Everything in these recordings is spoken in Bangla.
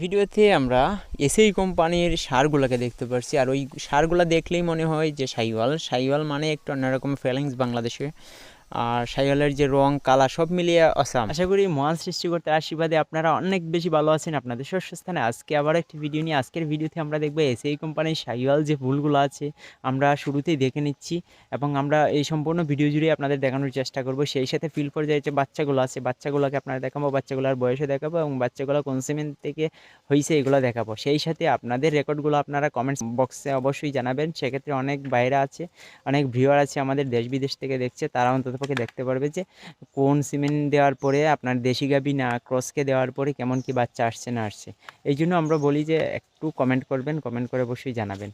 ভিডিওতে আমরা এসএই কোম্পানির সারগুলোকে দেখতে পারছি। আর ওই সারগুলো দেখলেই মনে হয় যে সাইওয়াল। সাইওয়াল মানে একটু অন্যরকম ফিলিংস বাংলাদেশে। আর সাইওয়ালের যে রং কালা সব মিলিয়ে অসাম আশা করি মহান সৃষ্টিকর্তার আশীর্বাদে আপনারা অনেক বেশি ভালো আছেন আপনাদের শস্যস্থানে আজকে আবার একটি ভিডিও নিয়ে আজকের ভিডিওতে আমরা দেখব এসএই কোম্পানির সাইওয়াল যে ভুলগুলো আছে। আমরা শুরুতেই দেখে নিচ্ছি এবং আমরা এই সম্পূর্ণ ভিডিও জুড়ে আপনাদের দেখানোর চেষ্টা করব। সেই সাথে ফিল পর্যায়ে যে বাচ্চাগুলো আছে, বাচ্চাগুলোকে আপনারা দেখাবো, বাচ্চাগুলোর বয়সে দেখাবো এবং বাচ্চাগুলো কোন সিমেন্ট থেকে হয়েছে এগুলো দেখাবো। সেই সাথে আপনাদের রেকর্ডগুলো আপনারা কমেন্টস বক্সে অবশ্যই জানাবেন। সেক্ষেত্রে অনেক বাইরে আছে, অনেক ভিউয়ার আছে আমাদের দেশ বিদেশ থেকে দেখছে তারা অন্ততপক্ষে দেখতে পারবে যে কোন সিমেন্ট দেওয়ার পরে আপনার দেশি গাবি না ক্রসকে দেওয়ার পরে কেমন কি বাচ্চা আসছে না আসছে। এই জন্য আমরা বলি যে একটু কমেন্ট করবেন কমেন্ট করে অবশ্যই জানাবেন।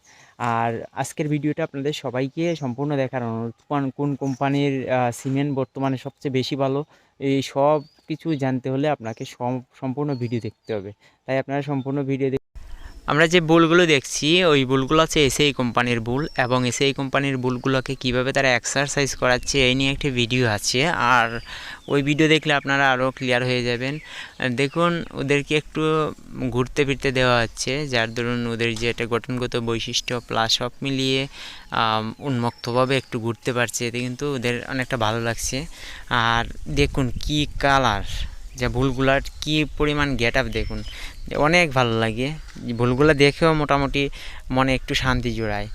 আর আজকের ভিডিওটা আপনাদের সবাইকে সম্পূর্ণ দেখার অনুরোধ, কোন- কোম্পানির সিমেন্ট বর্তমানে সবচেয়ে বেশি ভালো, এই সব কিছু জানতে হলে আপনাকে সম- সম্পূর্ণ ভিডিও দেখতে হবে। তাই আপনারা সম্পূর্ণ ভিডিও আমরা যে বুলগুলো দেখছি, ওই বুলগুলো হচ্ছে এসএই কোম্পানির বুল এবং এসএই কোম্পানির বুলগুলোকে কীভাবে তারা এক্সারসাইজ করাচ্ছে, এই নিয়ে একটি ভিডিও আছে। আর ওই ভিডিও দেখলে আপনারা আরও ক্লিয়ার হয়ে যাবেন। দেখুন, ওদেরকে একটু ঘুরতে ফিরতে দেওয়া হচ্ছে। যার দরুন ওদের যে একটা গঠনগত বৈশিষ্ট্য প্লাস সব মিলিয়ে উন্মুক্তভাবে একটু ঘুরতে পারছে। এতে কিন্তু ওদের অনেকটা ভালো লাগছে। আর দেখুন, কি কালার যে ভুলগুলার কি পরিমাণ গেট আপ দেখুন অনেক ভালো লাগে। ভুলগুলো দেখেও মোটামুটি মনে একটু শান্তি জোড়ায়।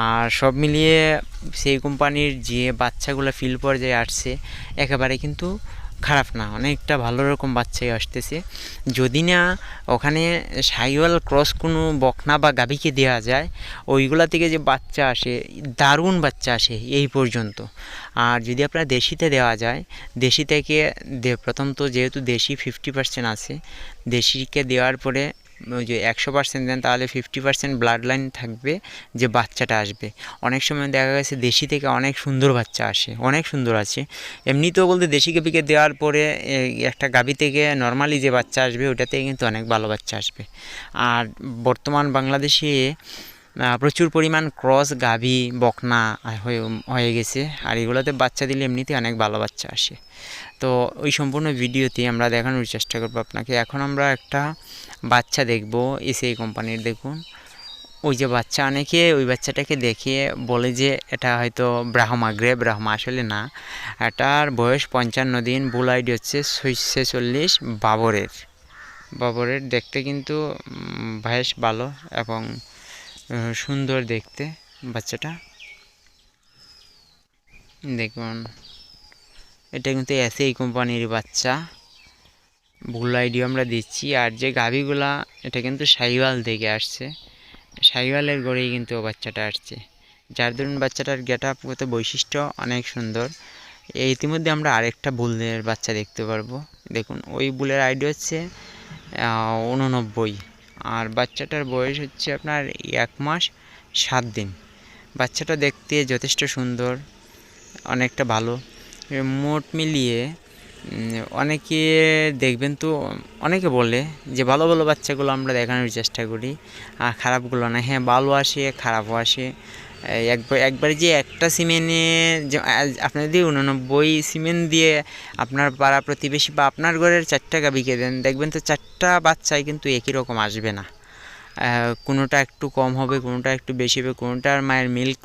আর সব মিলিয়ে সেই কোম্পানির যে বাচ্চাগুলো ফিল পর্যায়ে আসছে, একেবারে কিন্তু খারাপ না, অনেকটা ভালো রকম বাচ্চাই আসতেছে। যদি না ওখানে সাইওয়াল ক্রস কোনো বকনা বা গাভীকে দেওয়া যায়, ওইগুলা থেকে যে বাচ্চা আসে, দারুণ বাচ্চা আসে এই পর্যন্ত। আর যদি আপনার দেশিতে দেওয়া যায়, দেশি থেকে প্রথম তো যেহেতু দেশি ফিফটি পার্সেন্ট আছে, দেশিকে দেওয়ার পরে ওই যে একশো পার্সেন্ট দেন, তাহলে ফিফটি পার্সেন্ট ব্লাড লাইন থাকবে যে বাচ্চাটা আসবে। অনেক সময় দেখা গেছে দেশি থেকে অনেক সুন্দর বাচ্চা আসে, অনেক সুন্দর আছে। এমনিতেও বলতে দেশি গাভিকে দেওয়ার পরে একটা গাভি থেকে নর্মালি যে বাচ্চা আসবে ওটাতে কিন্তু অনেক ভালো বাচ্চা আসবে। আর বর্তমান বাংলাদেশে প্রচুর পরিমাণ ক্রস, গাভি, বকনা হয়ে হয়ে গেছে। আর এগুলোতে বাচ্চা দিলে এমনিতে অনেক ভালো বাচ্চা আসে। তো ওই সম্পূর্ণ ভিডিওতে আমরা দেখানোর চেষ্টা করব আপনাকে। এখন আমরা একটা বাচ্চা দেখব এসএই কোম্পানির। দেখুন, ওই যে বাচ্চা, অনেকে ওই বাচ্চাটাকে দেখে বলে যে, এটা হয়তো ব্রাহ্মা গ্রে ব্রাহ্মা আসলে না। এটার বয়স পঞ্চান্ন দিন বুল আইডি হচ্ছে ছেচল্লিশ বাবরের। বাবরের দেখতে কিন্তু বেশ ভালো এবং সুন্দর দেখতে বাচ্চাটা। দেখুন, এটা কিন্তু এসএই কোম্পানির বাচ্চা। ভুল আইডিও আমরা দিচ্ছি। আর যে গাভিগুলা, এটা কিন্তু সাইওয়াল থেকে আসছে। সাইওয়ালের গড়েই কিন্তু ও বাচ্চাটা আসছে। যার দরুন বাচ্চাটার গেট আপগত বৈশিষ্ট্য অনেক সুন্দর। ইতিমধ্যে আমরা আরেকটা বুলের বাচ্চা দেখতে পারব। দেখুন, ওই বুলের আইডি হচ্ছে উননব্বই আর বাচ্চাটার বয়স হচ্ছে আপনার এক মাস সাত দিন। বাচ্চাটা দেখতে যথেষ্ট সুন্দর, অনেকটা ভালো। মোট মিলিয়ে অনেকে দেখবেন তো, অনেকে বলে যে ভালো ভালো বাচ্চাগুলো আমরা দেখানোর চেষ্টা করি, আর খারাপগুলো না। হ্যাঁ ভালো আসে, খারাপও আসে। একবার একবার যে একটা সিমেন্টে যে আপনি যদি উননব্বই সিমেন্ট দিয়ে আপনার পাড়া প্রতিবেশী বা আপনার ঘরের চারটা গাবিকে দেন, দেখবেন তো চারটা বাচ্চাই কিন্তু একই রকম আসবে না। কোনোটা একটু কম হবে, কোনোটা একটু বেশি হবে কোনোটার মায়ের মিল্ক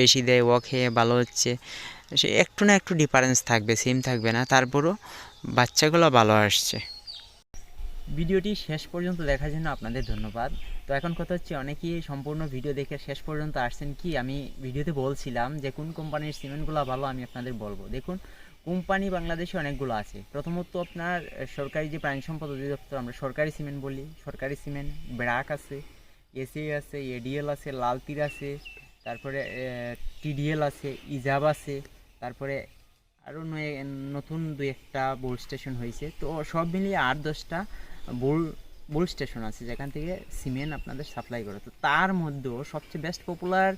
বেশি দেয়, ও খেয়ে ভালো হচ্ছে। সে একটু না একটু ডিফারেন্স থাকবে সেম থাকবে না, তারপরও বাচ্চাগুলো ভালো আসছে। ভিডিওটি শেষ পর্যন্ত দেখার জন্য আপনাদের ধন্যবাদ। তো এখন কথা হচ্ছে অনেকেই সম্পূর্ণ ভিডিও দেখে শেষ পর্যন্ত আসছেন কি আমি ভিডিওতে বলছিলাম যে কোন কোম্পানির সিমেন্টগুলো ভালো আমি আপনাদের বলব। দেখুন, কোম্পানি বাংলাদেশে অনেকগুলো আছে। প্রথমত আপনার সরকারি যে প্রাণী সম্পদ অধিদপ্তর, আমরা সরকারি সিমেন্ট বলি। সরকারি সিমেন্ট ব্র্যাক আছে এসি আছে, এডিএল আছে, লালতির আছে, তারপরে টিডিএল আছে, ইজাব আছে, তারপরে আরও নতুন দু একটা বোল স্টেশন হয়েছে। তো সব মিলিয়ে আট দশটা বোল বোল স্টেশন আছে, যেখান থেকে সিমেন্ট আপনাদের সাপ্লাই করে। তো তার মধ্যেও সবচেয়ে বেস্ট পপুলার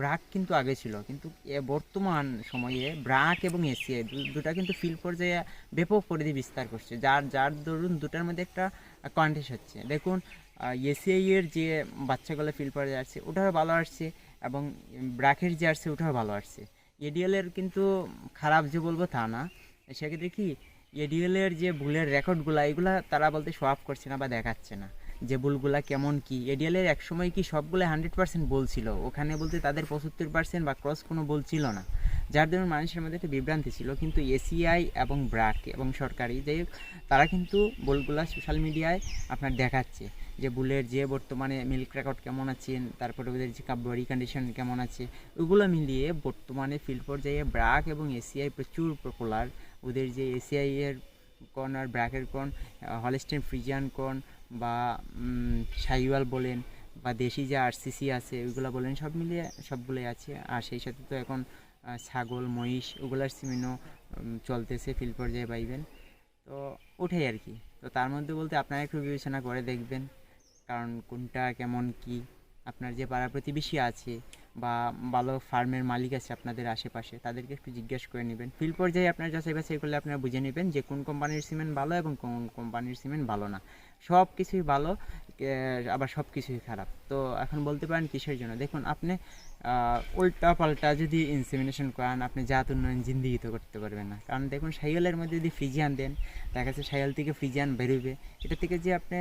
ব্রাক কিন্তু আগে ছিল। কিন্তু এ বর্তমান সময়ে ব্রাক এবং এসিআই দুটা কিন্তু ফিল পর্যায়ে ব্যাপক পরিধি বিস্তার করছে। যার যার দরুন দুটার মধ্যে একটা কন্টেস্ট হচ্ছে। দেখুন এসিআই এর যে বাচ্চাগুলো ফিল পর্যায়ে আসছে ওটাও ভালো আসছে এবং ব্রাকের যে আসছে, ওটাও ভালো আসছে। এডিএল এর কিন্তু খারাপ যে বলব তা না। সেক্ষেত্রে কি এডিএলের যে ভুলের রেকর্ডগুলো এগুলা তারা বলতে শো আপ করছে না বা দেখাচ্ছে না। যে ভুলগুলা কেমন কি? এডিএলের এক সময় কি সবগুলো হান্ড্রেড পার্সেন্ট বলছিল ওখানে বলতে তাদের পঁচাত্তর পার্সেন্ট বা ক্রস কোনো ভুল বলছিল না। যার জন্য মানুষের মধ্যে একটা বিভ্রান্তি ছিল। কিন্তু এসিআই এবং ব্রাক এবং সরকারি হোক, তারা কিন্তু বলগুলা সোশ্যাল মিডিয়ায় আপনার দেখাচ্ছে। যে বুলের যে বর্তমানে মিল্ক রেকর্ড কেমন আছে তারপরে ওদের যে বডি কন্ডিশন কেমন আছে ওগুলো মিলিয়ে বর্তমানে ফিল্ড পর্যায়ে ব্রাক এবং এসিআই প্রচুর পপুলার ওদের যে এসিআই এর কোন আর ব্র্যাকের কোন হলস্টেন ফ্রিজিয়ান কোন বা সাইওয়াল বলেন বা দেশি যে আরসিসি আছে, ওইগুলো বলেন, সব মিলিয়ে সবগুলোই আছে। আর সেই সাথে তো এখন ছাগল, মহিষ, ওগুলার সিমেন্টও চলতেছে ফিল্ড পর্যায়ে পাইবেন তো ওঠাই আর কি। তো তার মধ্যে বলতে আপনারা একটু বিবেচনা করে দেখবেন, কারণ কোনটা কেমন কি, আপনার যে পাড়া প্রতিবেশী আছে বা ভালো ফার্মের মালিক আছে আপনাদের আশেপাশে, তাদেরকে একটু জিজ্ঞেস করে নেবেন। ফিল্ড পর্যায়ে আপনার যাচাই বাছাই করলে আপনারা বুঝে নেবেন যে কোন কোম্পানির সিমেন্ট ভালো এবং কোন কোম্পানির সিমেন্ট ভালো না। সব কিছুই ভালো আবার সব কিছুই খারাপ। তো এখন বলতে পারেন কিসের জন্য? দেখুন, আপনি উল্টা পাল্টা যদি ইনসেমিনেশন করান, আপনি জাত উন্নয়ন জিন্দিগিত করতে পারবেন না। কারণ দেখুন, সাইকেলের মধ্যে যদি ফ্রিজিয়ান দেন, দেখা যাচ্ছে সাইকেল থেকে ফ্রিজিয়ান বেরোবে, এটা থেকে যে আপনি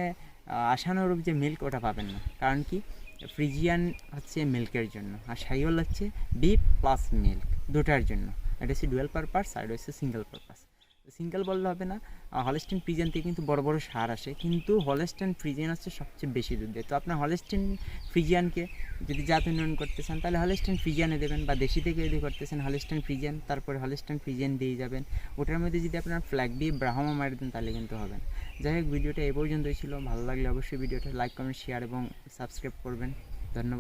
আশানুরূপ যে মিল্ক ওটা পাবেন না। কারণ কি? ফ্রিজিয়ান হচ্ছে মিল্কের জন্য আর সাইওয়াল হচ্ছে বিফ প্লাস মিল্ক দুটার জন্য। এটা হচ্ছে ডুয়েল পারপাস আর এটা হচ্ছে সিঙ্গেল পারপাস সিঙ্গেল বললে হবে না হলস্টেন ফ্রিজিয়ান থেকে কিন্তু বড় বড় সার আসে, কিন্তু হলস্টেন ফ্রিজিয়ান হচ্ছে সবচেয়ে বেশি দুধ দেয়। তো আপনার হলস্টেন ফ্রিজিয়ানকে যদি জাত উন্নয়ন করতে চান, তাহলে হলস্টেন ফ্রিজিয়ানে দেবেন বা দেশি থেকে যদি করতেছেন হলস্টেন ফ্রিজিয়ান তারপরে হলস্টেন ফ্রিজিয়ান দিয়ে যাবেন। ওটার মধ্যে যদি আপনার ফ্ল্যাগ দিয়ে ব্রাহ্মা মারি দেন, তাহলে কিন্তু হবে না। যাই হোক, ভিডিওটা এই পর্যন্তই ছিল। ভালো লাগলে অবশ্যই ভিডিওটা লাইক কমেন্ট শেয়ার এবং সাবস্ক্রাইব করবেন। ধন্যবাদ।